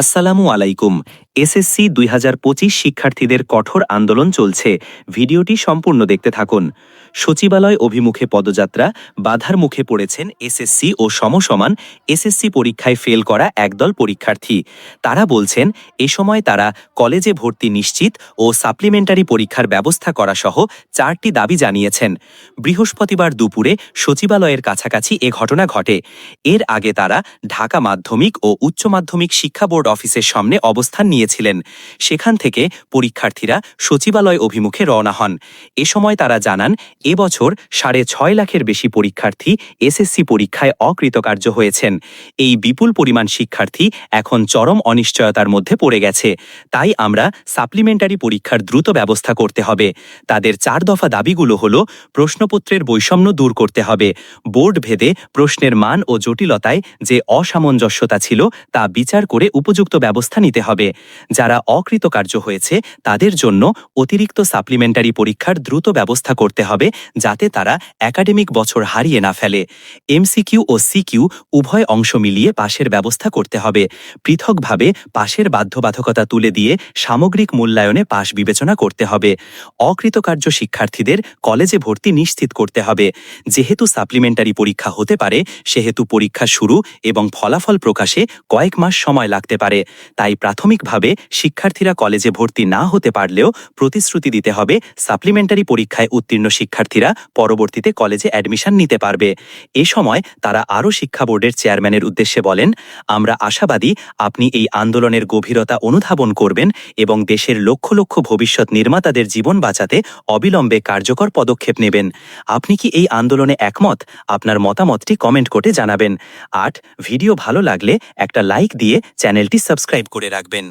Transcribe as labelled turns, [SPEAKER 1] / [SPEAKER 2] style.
[SPEAKER 1] আসসালামু আলাইকুম। এসএসসি দুই হাজার পঁচিশ শিক্ষার্থীদের কঠোর আন্দোলন চলছে। ভিডিওটি সম্পূর্ণ দেখতে থাকুন। সচিবালয় অভিমুখে পদযাত্রা, বাধার মুখে পড়েছেন এসএসসি ও সমসমান এসএসসি পরীক্ষায় ফেল করা একদল পরীক্ষার্থী। তারা বলছেন, এ সময় তারা কলেজে ভর্তি নিশ্চিত ও সাপ্লিমেন্টারি পরীক্ষার ব্যবস্থা করা সহ চারটি দাবি জানিয়েছেন। বৃহস্পতিবার দুপুরে সচিবালয়ের কাছাকাছি এ ঘটনা ঘটে। এর আগে তারা ঢাকা মাধ্যমিক ও উচ্চ মাধ্যমিক শিক্ষা বোর্ড অফিসের সামনে অবস্থান নিয়েছিলেন সেখান থেকে পরীক্ষার্থীরা সচিবালয় অভিমুখে রওনা হন। এ সময় তারা জানান এবছর সাড়ে ছয় লাখের বেশি পরীক্ষার্থী এসএসসি পরীক্ষায় অকৃতকার্য হয়েছেন। এই বিপুল পরিমাণ শিক্ষার্থী এখন চরম অনিশ্চয়তার মধ্যে পড়ে গেছে। তাই আমরা সাপ্লিমেন্টারি পরীক্ষার দ্রুত ব্যবস্থা করতে হবে। তাদের চার দফা দাবিগুলো হল, প্রশ্নপত্রের বৈষম্য দূর করতে হবে, বোর্ড ভেদে প্রশ্নের মান ও জটিলতায় যে অসামঞ্জস্যতা ছিল তা বিচার করে উপযুক্ত ব্যবস্থা নিতে হবে। যারা অকৃতকার্য হয়েছে, তাদের জন্য অতিরিক্ত সাপ্লিমেন্টারি পরীক্ষার দ্রুত ব্যবস্থা করতে হবে যাতে তারা একাডেমিক বছর হারিয়ে না ফেলে। এমসিকিউ ও সিকিউ উভয় অংশ মিলিয়ে পাশের ব্যবস্থা করতে হবে। পৃথকভাবে পাশের বাধ্যবাধকতা তুলে দিয়ে সামগ্রিক মূল্যায়নে পাশ বিবেচনা করতে হবে। অকৃতকার্য শিক্ষার্থীদের কলেজে ভর্তি নিশ্চিত করতে হবে। যেহেতু সাপ্লিমেন্টারি পরীক্ষা হতে পারে, সেহেতু পরীক্ষা শুরু এবং ফলাফল প্রকাশে কয়েক মাস সময় লাগতে পারে। তাই প্রাথমিকভাবে শিক্ষার্থীরা কলেজে ভর্তি না হতে পারলেও প্রতিশ্রুতি দিতে হবে, সাপ্লিমেন্টারি পরীক্ষায় উত্তীর্ণ শিক্ষার্থীরা পরবর্তীতে কলেজে অ্যাডমিশন নিতে পারবে। এ সময় তারা আরও শিক্ষা বোর্ডের চেয়ারম্যানের উদ্দেশ্যে বলেন, আমরা আশাবাদী আপনি এই আন্দোলনের গভীরতা অনুধাবন করবেন এবং দেশের লক্ষ লক্ষ ভবিষ্যৎ নির্মাতাদের জীবন বাঁচাতে অবিলম্বে কার্যকর পদক্ষেপ নেবেন। আপনি কি এই আন্দোলনে একমত? আপনার মতামতটি কমেন্ট করে জানাবেন। আট, ভিডিও ভালো লাগলে একটা লাইক দিয়ে চ্যানেলটি সাবস্ক্রাইব করে রাখবেন।